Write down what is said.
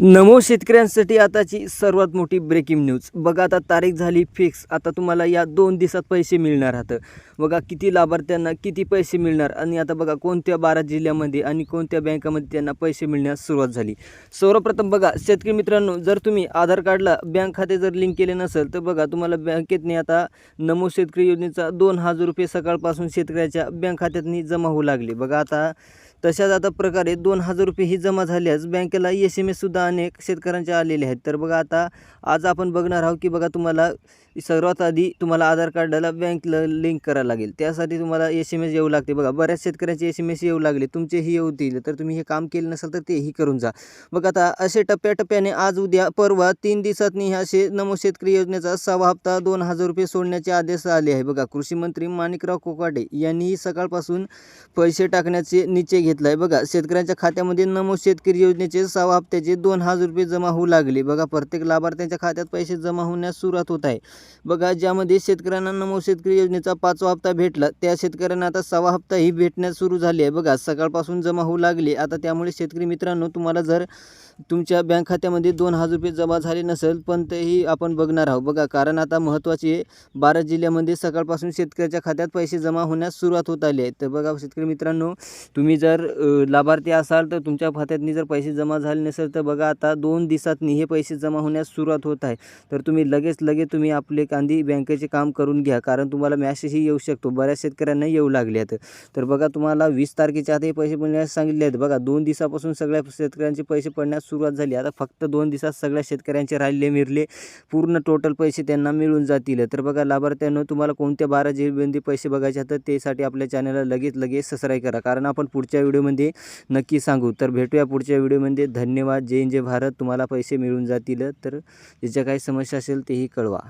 नमो शेतकऱ्यांसाठी आताची सर्वात मोठी ब्रेकिंग न्यूज बघा आता तारीख झाली फिक्स आता तुम्हाला या दोन दिवसात पैसे मिळणार आहात बघा किती लाभार्थ्यांना किती पैसे मिळणार आणि आता बघा कोणत्या बारा जिल्ह्यामध्ये आणि कोणत्या बँकामध्ये त्यांना पैसे मिळण्यास सुरुवात झाली. सर्वप्रथम बघा शेतकरी मित्रांनो जर तुम्ही आधार कार्डला बँक खाते जर लिंक केले नसेल तर बघा तुम्हाला बँकेतने आता नमो शेतकरी योजनेचा दोन हजार रुपये सकाळपासून शेतकऱ्याच्या बँक खात्यातनी जमा होऊ लागले. बघा आता तशाच आता प्रकारे दोन हजार रुपये ही जमा झाल्यास बँकेला एस एम एससुद्धा अनेक शेतकऱ्यांच्या आलेले आहेत. तर बघा आता आज आपण बघणार आहोत की बघा तुम्हाला सर्वात आधी तुम्हाला आधार कार्डाला बँकला लिंक करावं लागेल. त्यासाठी तुम्हाला एस एम एस येऊ लागते. बघा बऱ्याच शेतकऱ्यांचे एस एम एस येऊ लागले. तुमचेही येतील तर तुम्ही हे काम केलं नसेल तर तेही करून जा. बघा आता असे टप्प्याटप्प्याने आज उद्या परवा तीन दिवसातनी असे नमो शेतकरी योजनेचा सहावा हप्ता दोन हजार रुपये सोडण्याचे आदेश आले आहे. बघा कृषी मंत्री माणिकराव कोकाटे यांनीही सकाळपासून पैसे टाकण्याचे निश्चय घेतला आहे बघा शेतकऱ्यांच्या खात्यामध्ये नमो शेतकरी योजनेचे सहा हप्त्याचे दोन हजार रुपये जमा होऊ लागले. बघा प्रत्येक लाभार्थ्यांच्या खात्यात पैसे जमा होण्यास सुरुवात होत आहे. बघा ज्यामध्ये शेतकऱ्यांना नमो शेतकरी योजनेचा पाचवा हप्ता भेटला त्या शेतकऱ्यांना आता सहा हप्ताही भेटण्यास सुरू झाली आहे. बघा सकाळपासून जमा होऊ लागली आता त्यामुळे शेतकरी मित्रांनो तुम्हाला जर तुमच्या बँक खात्यामध्ये दोन हजार रुपये जमा झाले नसेल पण तेही आपण बघणार आहोत. बघा कारण आता महत्त्वाचे बारा जिल्ह्यामध्ये सकाळपासून शेतकऱ्याच्या खात्यात पैसे जमा होण्यास सुरुवात होत आली आहे. तर बघा शेतकरी मित्रांनो तुम्ही जर लाभार्थी असाल तर तुमच्या खात्यातनी जर पैसे जमा झाले नसेल तर बघा आता दोन दिवसातनी हे पैसे जमा होण्यास सुरुवात होत आहे. तर तुम्ही लगेच लगेच तुम्ही आपले कांदी बँकेचे काम करून घ्या कारण तुम्हाला मॅसेजही येऊ शकतो. बऱ्याच शेतकऱ्यांना येऊ लागले आहेत. तर बघा तुम्हाला वीस तारखेच्या आत हे पैसे मिळण्यास सांगितले आहेत. बघा दोन दिवसापासून सगळ्या शेतकऱ्यांचे पैसे पडण्यास सुरुवात झाली. आता फक्त दोन दिवसात सगळ्या शेतकऱ्यांचे राहिले मिरले. पूर्ण टोटल पैसे त्यांना मिळून जातील. तर बघा लाभार्थ्यांनो तुम्हाला कोणत्या बारा जीबंदी पैसे बघायचे आहेत तर त्यासाठी आपल्या चॅनलला लगेच लगेच सबस्क्राईब करा. कारण आपण पुढच्या व्हिडिओमध्ये नक्की सांगू. तर भेटूया पुढच्या व्हिडिओमध्ये. धन्यवाद. जय जय भारत. तुम्हाला पैसे मिळून जातील. तर ज्याच्या काही समस्या असेल तेही कळवा.